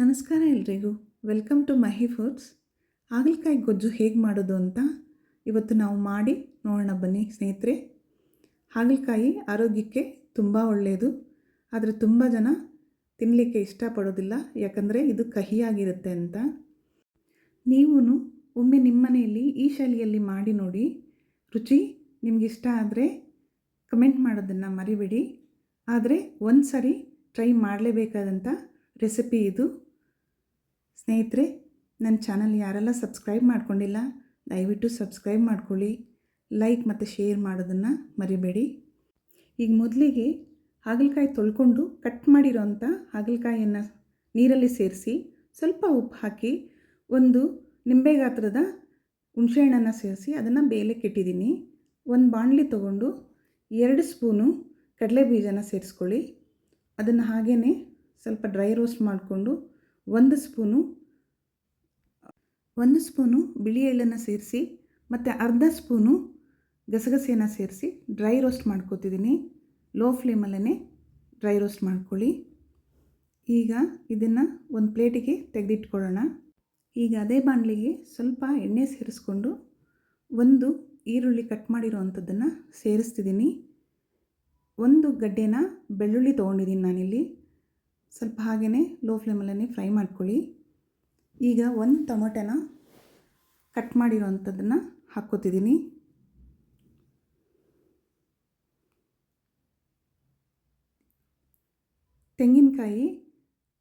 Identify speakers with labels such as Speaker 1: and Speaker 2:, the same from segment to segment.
Speaker 1: ನಮಸ್ಕಾರ ಎಲ್ರಿಗೂ. Welcome to Mahi foods ಹಾಗಲಕಾಯಿ ಗೊಜ್ಜು ಹೇಗೆ ಮಾಡೋದು ಅಂತ ಇವತ್ತು ನಾವು ಮಾಡಿ ನೋಡೋಣ ಬನ್ನಿ ಸ್ನೇಹಿತರೆ. ಹಾಗಲಕಾಯಿ ಆರೋಗ್ಯಕ್ಕೆ ತುಂಬ ಒಳ್ಳೆಯದು ಆದರೆ ತುಂಬ ಜನ ತಿನ್ನಲಿಕ್ಕೆ ಇಷ್ಟಪಡೋದಿಲ್ಲ. ಯಾಕಂದರೆ ಇದು ಕಹಿಯಾಗಿರುತ್ತೆ ಅಂತ. ನೀವು ಒಮ್ಮೆ ನಿಮ್ಮ ಮನೆಯಲ್ಲಿ ಈ ಶೈಲಿಯಲ್ಲಿ ಮಾಡಿ ನೋಡಿ. ರುಚಿ ನಿಮಗಿಷ್ಟ ಆದರೆ ಕಮೆಂಟ್ ಮಾಡೋದನ್ನು ಮರಿಬೇಡಿ. ಆದರೆ ಒಂದು ಸರಿ ಟ್ರೈ ಮಾಡಲೇಬೇಕಾದಂಥ ರೆಸಿಪಿ ಇದು. ಸ್ನೇಹಿತರೆ, ನನ್ನ ಚಾನಲ್ ಯಾರೆಲ್ಲ ಸಬ್ಸ್ಕ್ರೈಬ್ ಮಾಡ್ಕೊಂಡಿಲ್ಲ, ದಯವಿಟ್ಟು ಸಬ್ಸ್ಕ್ರೈಬ್ ಮಾಡ್ಕೊಳ್ಳಿ. ಲೈಕ್ ಮತ್ತು ಶೇರ್ ಮಾಡೋದನ್ನು ಮರಿಬೇಡಿ. ಈಗ ಮೊದಲಿಗೆ ಹಾಗಲಕಾಯಿ ತೊಳ್ಕೊಂಡು ಕಟ್ ಮಾಡಿರೋಂಥ ಹಾಗಲಕಾಯಿಯನ್ನು ನೀರಲ್ಲಿ ಸೇರಿಸಿ ಸ್ವಲ್ಪ ಉಪ್ಪು ಹಾಕಿ ಒಂದು ನಿಂಬೆ ಗಾತ್ರದ ಹುಣಸೆಹಣ್ಣನ್ನು ಸೇರಿಸಿ ಅದನ್ನು ಬೇಯಲಿಕ್ಕೆ ಇಟ್ಟಿದ್ದೀನಿ ಒಂದು ಬಾಣಲಿ ತೊಗೊಂಡು ಎರಡು ಸ್ಪೂನು ಕಡಲೆ ಬೀಜನ ಸೇರಿಸ್ಕೊಳ್ಳಿ. ಅದನ್ನು ಹಾಗೇ ಸ್ವಲ್ಪ ಡ್ರೈ ರೋಸ್ಟ್ ಮಾಡಿಕೊಂಡು ಒಂದು ಸ್ಪೂನು ಒಂದು ಸ್ಪೂನು ಬಿಳಿ ಎಳ್ಳನ್ನು ಸೇರಿಸಿ ಮತ್ತು ಅರ್ಧ ಸ್ಪೂನು ಗಸಗಸೆಯನ್ನು ಸೇರಿಸಿ ಡ್ರೈ ರೋಸ್ಟ್ ಮಾಡ್ಕೋತಿದ್ದೀನಿ. ಲೋ ಫ್ಲೇಮಲ್ಲೇ ಡ್ರೈ ರೋಸ್ಟ್ ಮಾಡ್ಕೊಳ್ಳಿ. ಈಗ ಇದನ್ನು ಒಂದು ಪ್ಲೇಟಿಗೆ ತೆಗೆದಿಟ್ಕೊಳ್ಳೋಣ. ಈಗ ಅದೇ ಬಾಣಲಿಗೆ ಸ್ವಲ್ಪ ಎಣ್ಣೆ ಸೇರಿಸ್ಕೊಂಡು ಒಂದು ಈರುಳ್ಳಿ ಕಟ್ ಮಾಡಿರೋ ಅಂಥದ್ದನ್ನು ಸೇರಿಸ್ತಿದ್ದೀನಿ. ಒಂದು ಗಡ್ಡೆನ ಬೆಳ್ಳುಳ್ಳಿ ತೊಗೊಂಡಿದ್ದೀನಿ ನಾನಿಲ್ಲಿ. ಸ್ವಲ್ಪ ಹಾಗೆಯೇ ಲೋ ಫ್ಲೇಮಲ್ಲೇ ಫ್ರೈ ಮಾಡ್ಕೊಳ್ಳಿ. ಈಗ ಒಂದು ಟೊಮೊಟೊನ ಕಟ್ ಮಾಡಿರೋ ಅಂಥದ್ದನ್ನು ಹಾಕ್ಕೋತಿದ್ದೀನಿ. ತೆಂಗಿನಕಾಯಿ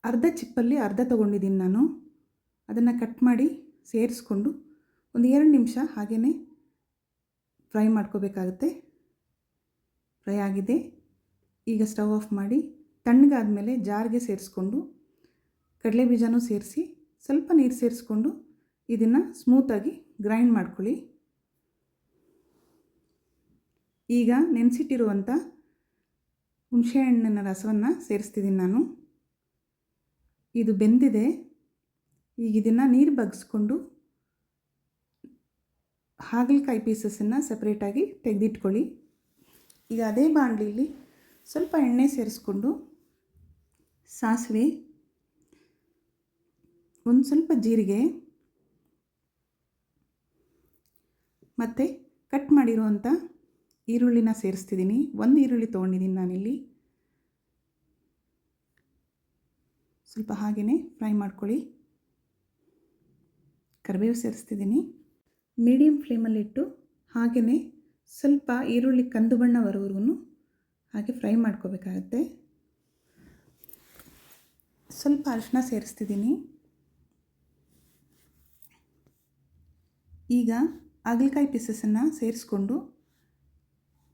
Speaker 1: ಅರ್ಧ ಚಿಪ್ಪಲ್ಲಿ ಅರ್ಧ ತೊಗೊಂಡಿದ್ದೀನಿ ನಾನು. ಅದನ್ನು ಕಟ್ ಮಾಡಿ ಸೇರಿಸ್ಕೊಂಡು ಒಂದು ಎರಡು ನಿಮಿಷ ಹಾಗೆಯೇ ಫ್ರೈ ಮಾಡ್ಕೋಬೇಕಾಗುತ್ತೆ. ಫ್ರೈ ಆಗಿದೆ. ಈಗ ಸ್ಟವ್ ಆಫ್ ಮಾಡಿ ತಣ್ಣಗಾದಮೇಲೆ ಜಾರ್ಗೆ ಸೇರಿಸ್ಕೊಂಡು ಕಡಲೆ ಬೀಜನೂ ಸೇರಿಸಿ ಸ್ವಲ್ಪ ನೀರು ಸೇರಿಸ್ಕೊಂಡು ಇದನ್ನು ಸ್ಮೂತಾಗಿ ಗ್ರೈಂಡ್ ಮಾಡ್ಕೊಳ್ಳಿ. ಈಗ ನೆನೆಸಿಟ್ಟಿರುವಂಥ ಹುಣಸೆಹಣ್ಣಿನ ರಸವನ್ನು ಸೇರಿಸ್ತಿದ್ದೀನಿ ನಾನು. ಇದು ಬೆಂದಿದೆ. ಈಗ ಇದನ್ನು ನೀರು ಬಗ್ಸ್ಕೊಂಡು ಹಾಗಲಕಾಯಿ ಪೀಸಸನ್ನು ಸಪ್ರೇಟಾಗಿ ತೆಗೆದಿಟ್ಕೊಳ್ಳಿ. ಈಗ ಅದೇ ಬಾಣಲಿಲಿ ಸ್ವಲ್ಪ ಎಣ್ಣೆ ಸೇರಿಸ್ಕೊಂಡು ಸಾಸಿವೆ, ಒಂದು ಸ್ವಲ್ಪ ಜೀರಿಗೆ, ಮತ್ತು ಕಟ್ ಮಾಡಿರುವಂಥ ಈರುಳ್ಳಿನ ಸೇರಿಸ್ತಿದ್ದೀನಿ. ಒಂದು ಈರುಳ್ಳಿ ತೊಗೊಂಡಿದ್ದೀನಿ ನಾನಿಲ್ಲಿ. ಸ್ವಲ್ಪ ಹಾಗೆಯೇ ಫ್ರೈ ಮಾಡ್ಕೊಳ್ಳಿ. ಕರಿಬೇವು ಸೇರಿಸ್ತಿದ್ದೀನಿ. ಮೀಡಿಯಮ್ ಫ್ಲೇಮಲ್ಲಿಟ್ಟು ಹಾಗೆಯೇ ಸ್ವಲ್ಪ ಈರುಳ್ಳಿ ಕಂದು ಬಣ್ಣ ಬರೋವರೆಗೂ ಹಾಗೆ ಫ್ರೈ ಮಾಡ್ಕೋಬೇಕಾಗತ್ತೆ. ಸ್ವಲ್ಪ ಅರಿಶಿನ ಸೇರಿಸ್ತಿದ್ದೀನಿ. ಈಗ ಹಾಗಲಕಾಯಿ ಪೀಸಸನ್ನು ಸೇರಿಸ್ಕೊಂಡು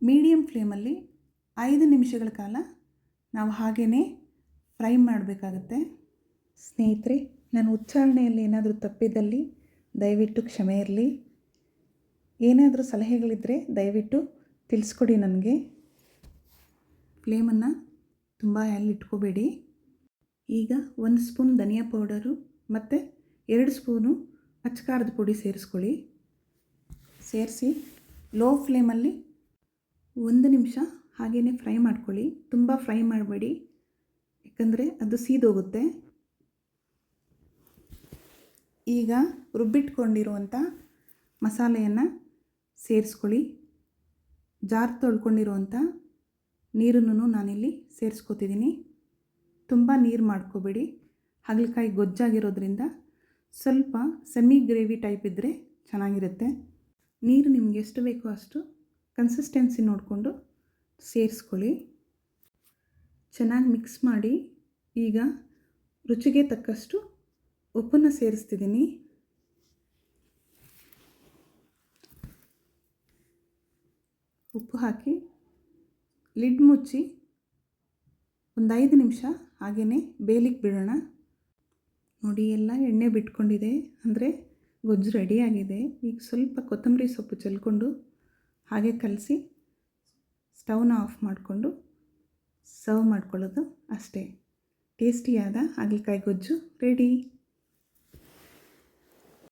Speaker 1: ಮೀಡಿಯಮ್ ಫ್ಲೇಮಲ್ಲಿ ಐದು ನಿಮಿಷಗಳ ಕಾಲ ನಾವು ಹಾಗೇ ಫ್ರೈ ಮಾಡಬೇಕಾಗತ್ತೆ. ಸ್ನೇಹಿತರೆ, ನಾನು ಉಚ್ಚಾರಣೆಯಲ್ಲಿ ಏನಾದರೂ ತಪ್ಪಿದ್ದಲ್ಲಿ ದಯವಿಟ್ಟು ಕ್ಷಮೆ ಇರಲಿ. ಏನಾದರೂ ಸಲಹೆಗಳಿದ್ದರೆ ದಯವಿಟ್ಟು ತಿಳಿಸ್ಕೊಡಿ ನನಗೆ. ಫ್ಲೇಮನ್ನು ತುಂಬ ಅಲ್ಲಿ ಇಟ್ಕೋಬೇಡಿ. ಈಗ ಒಂದು ಸ್ಪೂನ್ ಧನಿಯಾ ಪೌಡರು ಮತ್ತು ಎರಡು ಸ್ಪೂನು ಅಚ್ಚಕಾರದ ಪುಡಿ ಸೇರಿಸ್ಕೊಳ್ಳಿ. ಸೇರಿಸಿ ಲೋ ಫ್ಲೇಮಲ್ಲಿ ಒಂದು ನಿಮಿಷ ಹಾಗೆಯೇ ಫ್ರೈ ಮಾಡ್ಕೊಳ್ಳಿ. ತುಂಬ ಫ್ರೈ ಮಾಡಬೇಡಿ, ಯಾಕಂದರೆ ಅದು ಸೀದೋಗುತ್ತೆ. ಈಗ ರುಬ್ಬಿಟ್ಕೊಂಡಿರುವಂಥ ಮಸಾಲೆಯನ್ನು ಸೇರಿಸ್ಕೊಳ್ಳಿ. ಜಾರ್ ತೊಳ್ಕೊಂಡಿರುವಂಥ ನೀರನ್ನು ನಾನಿಲ್ಲಿ ಸೇರಿಸ್ಕೊತಿದ್ದೀನಿ. ತುಂಬ ನೀರು ಮಾಡ್ಕೋಬೇಡಿ. ಹಾಗಲಕಾಯಿ ಗೊಜ್ಜಾಗಿರೋದ್ರಿಂದ ಸ್ವಲ್ಪ ಸೆಮಿ ಗ್ರೇವಿ ಟೈಪ್ ಇದ್ದರೆ ಚೆನ್ನಾಗಿರುತ್ತೆ. ನೀರು ನಿಮ್ಗೆ ಎಷ್ಟು ಬೇಕೋ ಅಷ್ಟು ಕನ್ಸಿಸ್ಟೆನ್ಸಿ ನೋಡಿಕೊಂಡು ಸೇರಿಸ್ಕೊಳ್ಳಿ. ಚೆನ್ನಾಗಿ ಮಿಕ್ಸ್ ಮಾಡಿ ಈಗ ರುಚಿಗೆ ತಕ್ಕಷ್ಟು ಉಪ್ಪನ್ನು ಸೇರಿಸ್ತಿದ್ದೀನಿ. ಉಪ್ಪು ಹಾಕಿ ಲಿಡ್ ಮುಚ್ಚಿ ಒಂದು ಐದು ನಿಮಿಷ ಹಾಗೆಯೇ ಬೇಲಿಗೆ ಬಿಡೋಣ. ನೋಡಿ, ಎಲ್ಲ ಎಣ್ಣೆ ಬಿಟ್ಕೊಂಡಿದೆ. ಅಂದರೆ ಗೊಜ್ಜು ರೆಡಿಯಾಗಿದೆ. ಈಗ ಸ್ವಲ್ಪ ಕೊತ್ತಂಬರಿ ಸೊಪ್ಪು ಚೆಲ್ಕೊಂಡು ಹಾಗೆ ಕಲಸಿ ಸ್ಟವ್ನ ಆಫ್ ಮಾಡಿಕೊಂಡು ಸರ್ವ್ ಮಾಡ್ಕೊಳ್ಳೋದು ಅಷ್ಟೇ. ಟೇಸ್ಟಿಯಾದ ಹಾಗಲಕಾಯಿ ಗೊಜ್ಜು ರೆಡಿ.